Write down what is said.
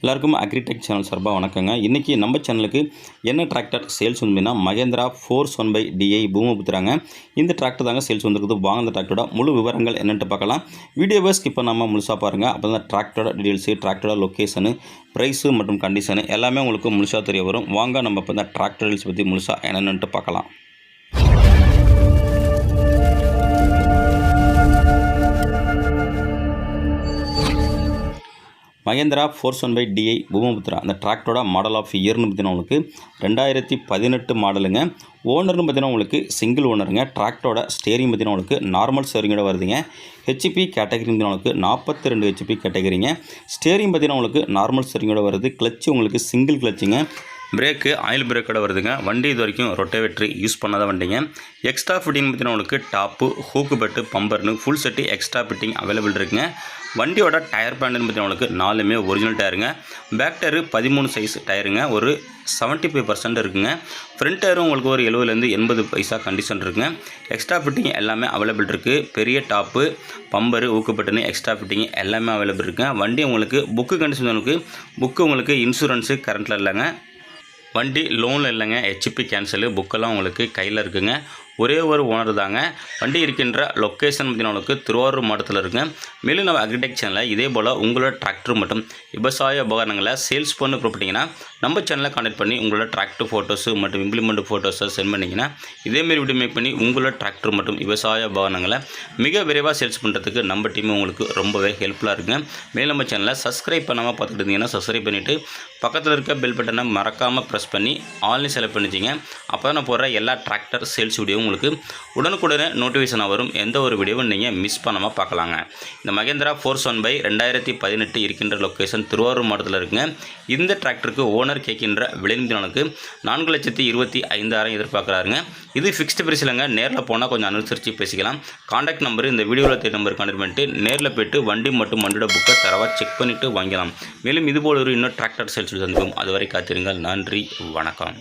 எல்லாருக்கும் agritech channel சார்பாக வணக்கங்க. இன்றைக்கி நம்ம சேனலுக்கு என்ன டிராக்டர் சேல்ஸ் வந்துன்னா Mahindra four one five DI பூமபுத்திராங்க. இந்த டிராக்டர் தாங்க சேல்ஸ் வந்துருக்குது. வாங்க அந்த டிராக்டரோட முழு விவரங்கள் என்னென்ட்டு பார்க்கலாம். வீடியோவை ஸ்கிப் பண்ணாமல் முழுசாக பாருங்கள் அப்போ தான் டிராக்டரோட டீட்டெயில்ஸு டிராக்டரோட லொக்கேஷனு ப்ரைஸு மற்றும் கண்டிஷனு எல்லாமே உங்களுக்கு முழுசாக தெரிய வரும். வாங்க நம்ம இப்போ இந்த டிராக்டர் டீல்ஸ் பற்றி முழுசாக என்னென்னுட்டு பார்க்கலாம். Mahindra four one five DI Bhoomiputra அந்த டிராக்டரோட மாடல் ஆஃப் இயர்னு பார்த்தீங்கன்னா உங்களுக்கு ரெண்டாயிரத்தி பதினெட்டு மாடலுங்க ஓனர்னு பார்த்தீங்கன்னா உங்களுக்கு சிங்கிள் ஓனருங்க டிராக்டரோட ஸ்டேரிங் பார்த்தீங்கன்னா உங்களுக்கு நார்மல் ஸ்டேரிங்கோட வருதுங்க. ஹெச்பி கேட்டகரி பார்த்தீங்கன்னா உங்களுக்கு நாற்பத்தி ரெண்டு ஹெச்பி கேட்டகரிங்க ஸ்டேரிங் பார்த்தீங்கன்னா உங்களுக்கு நார்மல் ஸ்டேரிங்கோட வருது. கிளச்சு உங்களுக்கு சிங்கிள் கிளச்சுங்க பிரேக்கு ஆயில் பிரேக்கோட வருதுங்க. வண்டி இது வரைக்கும் ரொட்டேவேட்ரி யூஸ் பண்ணாத வண்டிங்க. எக்ஸ்ட்ரா ஃபிட்டிங் பார்த்தீங்கன்னா உங்களுக்கு top hook bed பம்பர்னு full set extra fitting available இருக்குங்க. வண்டியோட டயர் பேண்டுன்னு பார்த்தீங்கன்னா உங்களுக்கு நாலுமே ஒரிஜினல் டயருங்க. பேக் டயரு பதிமூணு சைஸ் டயருங்க. ஒரு செவன்ட்டி ஃபைவ் பர்சன்ட் இருக்குங்க. ஃப்ரண்ட் டயரும் உங்களுக்கு ஒரு எழுபதுலேருந்து எண்பது பைசா கண்டிஷன் இருக்குங்க. எக்ஸ்ட்ரா ஃபிட்டிங் எல்லாமே அவைலபிள் இருக்குது பெரிய டாப்பு பம்பரு ஊக்கப்பட்டுன்னு எக்ஸ்ட்ரா ஃபிட்டிங் எல்லாமே அவைலபிள் இருக்குங்க. வண்டி உங்களுக்கு புக்கு கண்டிஷன் உங்களுக்கு புக்கு உங்களுக்கு இன்சூரன்ஸு கரண்ட்டில் இல்லைங்க. வண்டி லோனில் இல்லைங்க. ஹெச்பி கேன்சலு புக்கெல்லாம் உங்களுக்கு கையில் இருக்குங்க. ஒரே ஒரு ஓனர் தாங்க. வண்டி இருக்கின்ற லொக்கேஷன் பார்த்தீங்கன்னா உங்களுக்கு திருவாரூர் மாவட்டத்தில் இருக்குங்க. மேலும் நம்ம அக்ரிடெக் சேனலில் இதே போல் உங்களோட டிராக்டர் மற்றும் விவசாய உபகரணங்களை சேல்ஸ் பண்ணு கொடுப்பீங்கன்னா நம்ம சேனலை கான்டெக்ட் பண்ணி உங்களோட டிராக்டர் ஃபோட்டோஸு மற்றும் இம்ப்ளிமெண்ட் ஃபோட்டோஸை சென்ட் பண்ணிங்கன்னா இதேமாரி வீடியோ மேக் பண்ணி உங்களோட டிராக்டர் மற்றும் விவசாய உபகரணங்களை மிக விரைவாக சேல்ஸ் பண்ணுறதுக்கு நம்ம டீம் உங்களுக்கு ரொம்பவே ஹெல்ப்ஃபுல்லாக இருக்குங்க. மேலும் நம்ம சேனலை சப்ஸ்கிரைப் பண்ணாமல் பார்த்துட்டு இருந்தீங்கன்னா சப்ஸ்கிரைப் பண்ணிவிட்டு பக்கத்தில் இருக்க பெல் பட்டனை மறக்காமல் ப்ரெஸ் பண்ணி ஆன்லைன் செலக்ட் பண்ணிச்சிங்க அப்போ தான் நான் போடுற எல்லா டிராக்டர் சேல்ஸ் வீடியோவும் உங்களுக்கு உடனுக்குடனே நோட்டிஃபிகேஷனாக வரும். எந்த ஒரு வீடியோவும் நீங்கள் மிஸ் பண்ணாமல் பார்க்கலாங்க. இந்த மகேந்திரா ஃபோர்ஸ் ஒன் பை ரெண்டாயிரத்தி பதினெட்டு இருக்கின்ற லொக்கேஷன் திருவாரூர் மாவட்டத்தில் இருக்குங்க. இந்த டிராக்டருக்கு ஓனர் கேட்கின்ற விளைநிதினனுக்கு நான்கு லட்சத்தி இருபத்தி ஐந்தாயிரம் எதிர்பார்க்குறாருங்க. இது ஃபிக்ஸ்டு பிரைஸ் இல்லைங்க. நேரில் போனால் கொஞ்சம் அனுசரித்து பேசிக்கலாம். காண்டாக்ட் நம்பர் இந்த வீடியோவில் தேடி நம்பர் கான்டெக்ட் பண்ணிட்டு நேரில் போய்ட்டு வண்டி மற்றும் வண்டியோட புக்கை தரவாக செக் பண்ணிவிட்டு வாங்கலாம் மேலும் இதுபோல் ஒரு இன்னும் டிராக்டர் சேல்ஸ் சந்திப்போம் அதுவரை காத்திருங்கள். நன்றி. வணக்கம்.